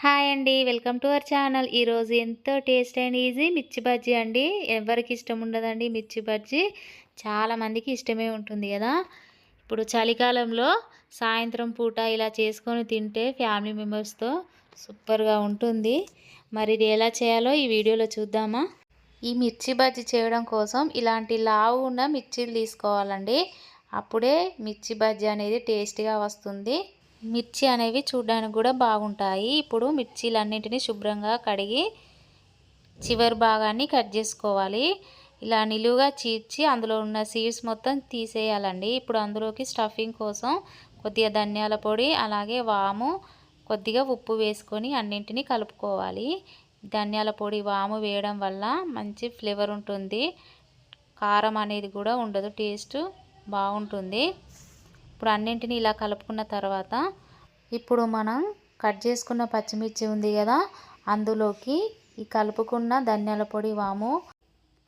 Hi అండి welcome to our channel. ఈరోజు ఎంతో టేస్ట్ అండ్ ఈజీ మిర్చి బజ్జీ అండి. ఎవరికి ఇష్టం ఉండదండి మిర్చి బజ్జీ. చాలామందికి ఇష్టమే ఉంటుంది కదా. ఇప్పుడు చలికాలంలో సాయంత్రం పూట ఇలా చేసుకొని తింటే ఫ్యామిలీ మెంబర్స్తో సూపర్గా ఉంటుంది. మరి ఇది ఎలా చేయాలో ఈ వీడియోలో చూద్దామా? ఈ మిర్చి బజ్జీ చేయడం కోసం ఇలాంటి లావు ఉన్న మిర్చీలు తీసుకోవాలండి. అప్పుడే మిర్చి బజ్జీ అనేది టేస్ట్గా వస్తుంది. మిర్చి అనేవి చూడడానికి కూడా బాగుంటాయి. ఇప్పుడు మిర్చీలన్నింటినీ శుభ్రంగా కడిగి చివరి భాగాన్ని కట్ చేసుకోవాలి. ఇలా నిలువుగా చీర్చి అందులో ఉన్న సీడ్స్ మొత్తం తీసేయాలండి. ఇప్పుడు అందులోకి స్టఫింగ్ కోసం కొద్దిగా ధనియాల పొడి అలాగే వాము కొద్దిగా ఉప్పు వేసుకొని అన్నింటినీ కలుపుకోవాలి. ధనియాల పొడి వాము వేయడం వల్ల మంచి ఫ్లేవర్ ఉంటుంది. కారం అనేది కూడా ఉండదు టేస్ట్ బాగుంటుంది. ఇప్పుడు అన్నింటినీ ఇలా కలుపుకున్న తర్వాత ఇప్పుడు మనం కట్ చేసుకున్న పచ్చిమిర్చి ఉంది కదా అందులోకి ఈ కలుపుకున్న ధనియాల పొడి వాము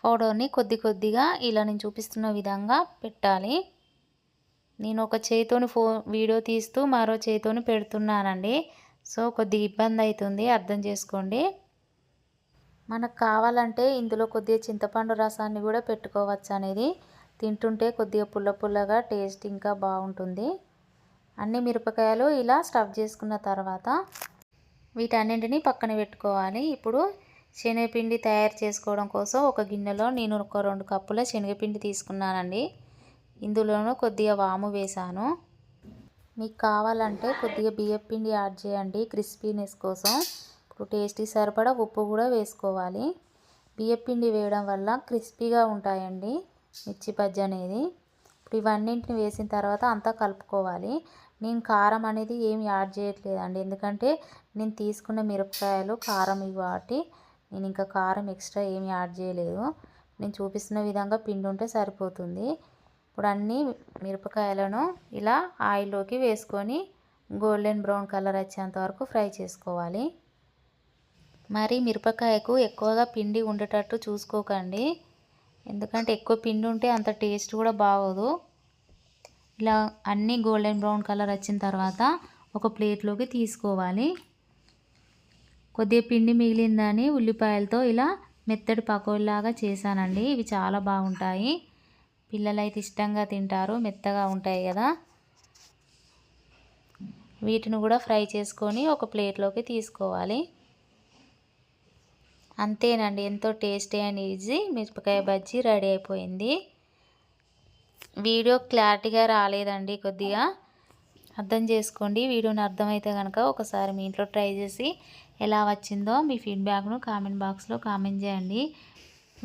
పౌడర్ని కొద్ది కొద్దిగా ఇలా నేను చూపిస్తున్న విధంగా పెట్టాలి. నేను ఒక చేతితోని ఫో వీడియో తీస్తూ మరో చేతితోని పెడుతున్నానండి. సో కొద్దిగా ఇబ్బంది అవుతుంది అర్థం చేసుకోండి. మనకు కావాలంటే ఇందులో కొద్దిగా చింతపండు రసాన్ని కూడా పెట్టుకోవచ్చు అనేది. తింటుంటే కొద్దిగా పుల్ల పుల్లగా టేస్ట్ ఇంకా బాగుంటుంది. అన్ని మిరపకాయలు ఇలా స్టఫ్ చేసుకున్న తర్వాత వీటన్నింటినీ పక్కన పెట్టుకోవాలి. ఇప్పుడు శనగపిండి తయారు చేసుకోవడం కోసం ఒక గిన్నెలో నేను ఒక రెండు కప్పుల శనగపిండి తీసుకున్నానండి. ఇందులోనూ కొద్దిగా వాము వేశాను. మీకు కావాలంటే కొద్దిగా బియ్యం పిండి యాడ్ చేయండి క్రిస్పీనెస్ కోసం. ఇప్పుడు టేస్టీ సరిపడా ఉప్పు కూడా వేసుకోవాలి. బియ్యం పిండి వేయడం వల్ల క్రిస్పీగా ఉంటాయండి. మిర్చి బజ్జి అనేది. ఇప్పుడు ఇవన్నింటిని వేసిన తర్వాత అంతా కలుపుకోవాలి. నేను కారం అనేది ఏమి యాడ్ చేయట్లేదండి. ఎందుకంటే నేను తీసుకున్న మిరపకాయలు కారం ఇవి కాబట్టి నేను ఇంకా కారం ఎక్స్ట్రా ఏమి యాడ్ చేయలేదు. నేను చూపిస్తున్న విధంగా పిండి ఉంటే సరిపోతుంది. ఇప్పుడు అన్ని మిరపకాయలను ఇలా ఆయిల్లోకి వేసుకొని గోల్డెన్ బ్రౌన్ కలర్ వచ్చేంత వరకు ఫ్రై చేసుకోవాలి. మరి మిరపకాయకు ఎక్కువగా పిండి ఉండేటట్టు చూసుకోకండి. ఎందుకంటే ఎక్కువ పిండి ఉంటే అంత టేస్ట్ కూడా బాగోదు. ఇలా అన్నీ గోల్డెన్ బ్రౌన్ కలర్ వచ్చిన తర్వాత ఒక ప్లేట్లోకి తీసుకోవాలి. కొద్దిగా పిండి మిగిలిందని ఉల్లిపాయలతో ఇలా మెత్తడి పకోడిలాగా చేశానండి. ఇవి చాలా బాగుంటాయి. పిల్లలైతే ఇష్టంగా తింటారు. మెత్తగా ఉంటాయి కదా. వీటిని కూడా ఫ్రై చేసుకొని ఒక ప్లేట్లోకి తీసుకోవాలి. అంతేనండి. ఎంతో టేస్టీ అండ్ ఈజీ మిరపకాయ బజ్జీ రెడీ అయిపోయింది. వీడియో క్లారిటీగా రాలేదండి కొద్దిగా. అర్థం చేసుకోండి. వీడియోని అర్థమైతే కనుక ఒకసారి మీ ఇంట్లో ట్రై చేసి ఎలా వచ్చిందో మీ ఫీడ్బ్యాక్ను కామెంట్ బాక్స్లో కామెంట్ చేయండి.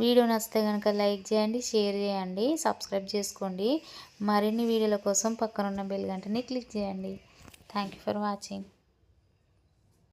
వీడియో నచ్చితే కనుక లైక్ చేయండి షేర్ చేయండి సబ్స్క్రైబ్ చేసుకోండి. మరిన్ని వీడియోల కోసం పక్కనున్న బెల్ గంటని క్లిక్ చేయండి. Thank for watching.